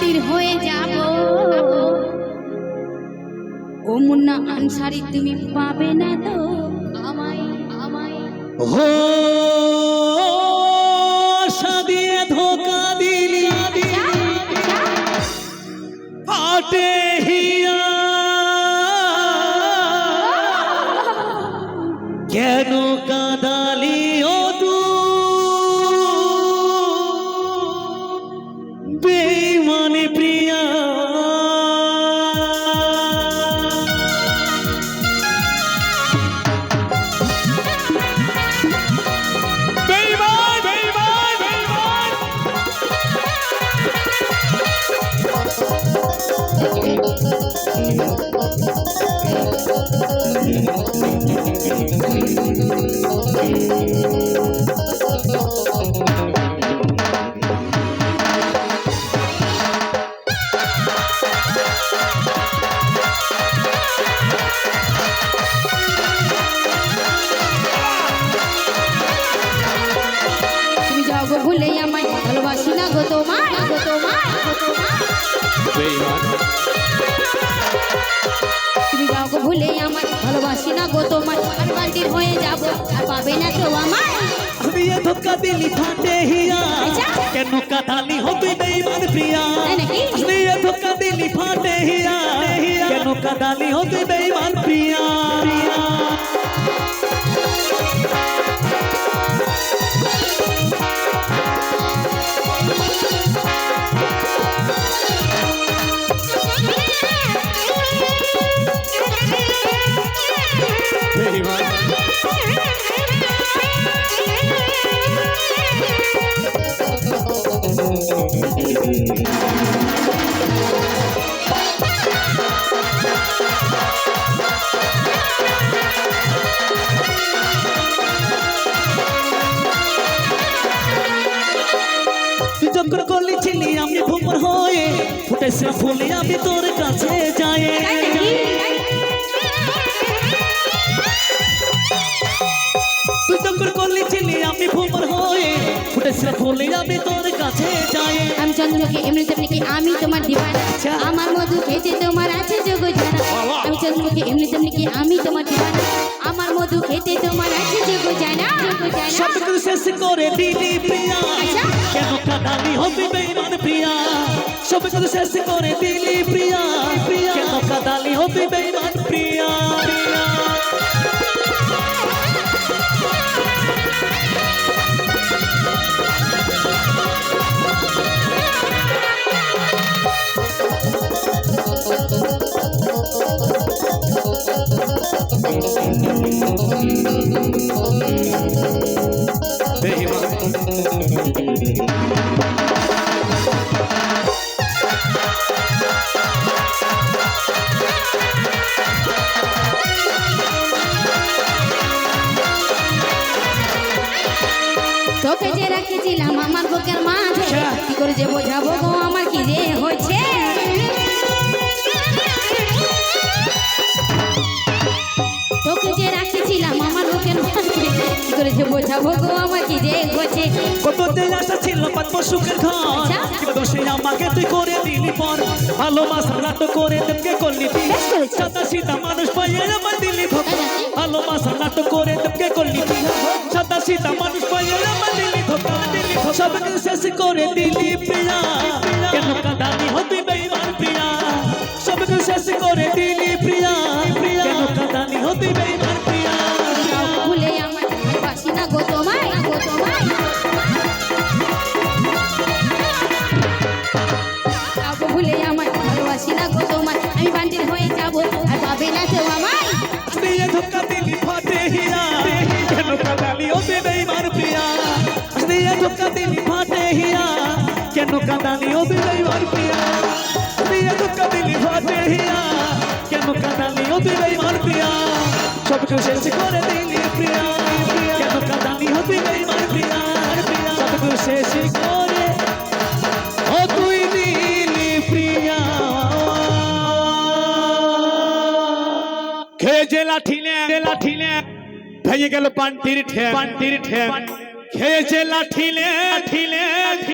বান্টির হয়ে যাব। ও মুন্না আনসারি, তুমি পাবে না তো? আমায় আমায়। হো, সাদিয়ে ধোকা দিলি। ফাটে হিয়া। কেন গো তোমায় গো তোমায় গো তোমায় বেইমান তুমি যাও গো ভুলে আমায় ভালোবাসি না গো তোমায় আমি বান্টির হয়ে যাব আর পাবে না তো আমায় আমি এ ধোকা দিলি ফাটে হিয়া আচ্ছা। কেন কাদালি হবে বেইমান প্রিয়া তাই নাকি? আমি এ ধোকা দিলি ফাটে হিয়া কেন কাদালি হবে বেইমান ফুটেছে ফুলে আমি তোর কাছে যাই। তুই করলি আমি ভুমর হয়ে ফুটেছে ফুলে আমি তোর কাছে যাই। আমি চন্দ্রকে এমনি তেমনি কি আমি তোমার দিবানা। আচ্ছা। আমার মধু খেতে তোমার আছে যোগ জানা আমি চন্দ্রকে এমনি তেমনি কি আমি তোমার দিবানা। আমার মধু খেতে তোমার আছে যোগ জানা সব কিছু শেষ করে দিলি প্রিয়া। আচ্ছা। কেন কাদালি হবে বেইমান প্রিয়া? সব কিছু শেষ করে দিলি প্রিয়া। কেন কাদালি হবে বেইমান প্রিয়া। প্রিয়া। বেইমান তোকে যে রাখেছিলাম আমার বুকের মাঝে আচ্ছা। কি করে যে বোঝাবো গো আমার কি যে হয়েছে? তোকে যে রাখেছিলাম আমার বুকের মাঝে কি করে যে বোঝাবো গো আমার কি যে হয়েছে? কত আশা ছিল পাতব সুখের ঘর। আচ্ছা। দোষে আমাকে তুই করে দিলি পর ভালোবাসা নাটক করে দেবকে করলি তুই সাদা সিধা মানুষ পাইয়ে আমার দিলি তাই ভালোবাসা নাটক করে দেবকে করলি তুই সাদা সিধা সব শেষ করে দিলি প্রিয়া কেন কাদানি হবি বেইমান প্রিয়া সব শেষ করে দিলি কিছু শেষ করে দিলি প্রিয়া কেন কাদালি ওতে বেইমান প্রিয়া সব কিছু শেষ করে ও তুই দিলি প্রিয়া খেয়ে যে লাঠিলে লাঠিলে ভেঙে গেল পান্টির ঠ্যাং পান্টির ঠ্যাং খেয়েছে লাঠিলে